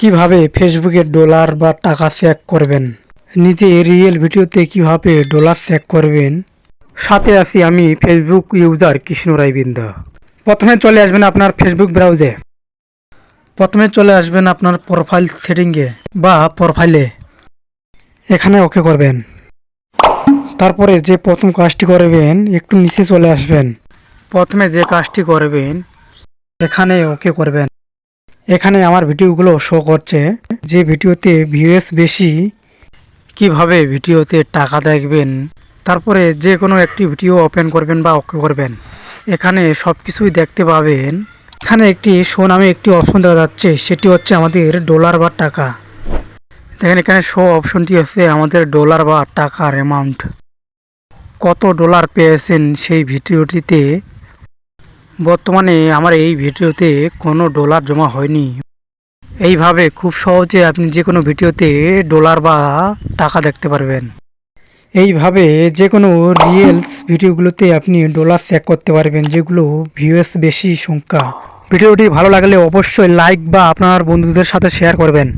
কীভাবে ফেসবুকে ডলার বা টাকা চেক করবেন? নিজে রিয়েল ভিডিওতে কীভাবে ডলার চেক করবেন? সাথে আছি আমি ফেসবুক ইউজার কৃষ্ণ রায়বিন্দা। প্রথমে চলে আসবেন আপনার ফেসবুক ব্রাউজে প্রথমে চলে আসবেন আপনার প্রোফাইল সেটিংয়ে বা প্রোফাইলে এখানে ওকে করবেন। তারপরে যে প্রথম কাজটি করবেন, একটু নিচে চলে আসবেন। প্রথমে যে কাজটি করবেন, এখানে ওকে করবেন। এখানে আমার ভিডিওগুলো শো করছে। যে ভিডিওতে ভিউএস বেশি, কীভাবে ভিডিওতে টাকা দেখবেন, তারপরে যে কোনো একটি ভিডিও ওপেন করবেন বা ওকে করবেন। এখানে সব কিছুই দেখতে পাবেন। এখানে একটি শো নামে একটি অপশন দেখা যাচ্ছে, সেটি হচ্ছে আমাদের ডলার বা টাকা। দেখেন এখানে শো অপশনটি হচ্ছে আমাদের ডলার বা টাকার অ্যামাউন্ট কত ডলার পেয়েছেন সেই ভিডিওটিতে বর্তমানে আমার এই ভিডিওতে কোনো ডলার জমা হয়নি। এইভাবে খুব সহজে আপনি যে কোনো ভিডিওতে ডলার বা টাকা দেখতে পারবেন। এইভাবে যে কোনো রিয়েলস ভিডিওগুলোতে আপনি ডলার চেক করতে পারবেন, যেগুলো ভিউএস বেশি সংখ্যা। ভিডিওটি ভালো লাগলে অবশ্যই লাইক বা আপনার বন্ধুদের সাথে শেয়ার করবেন।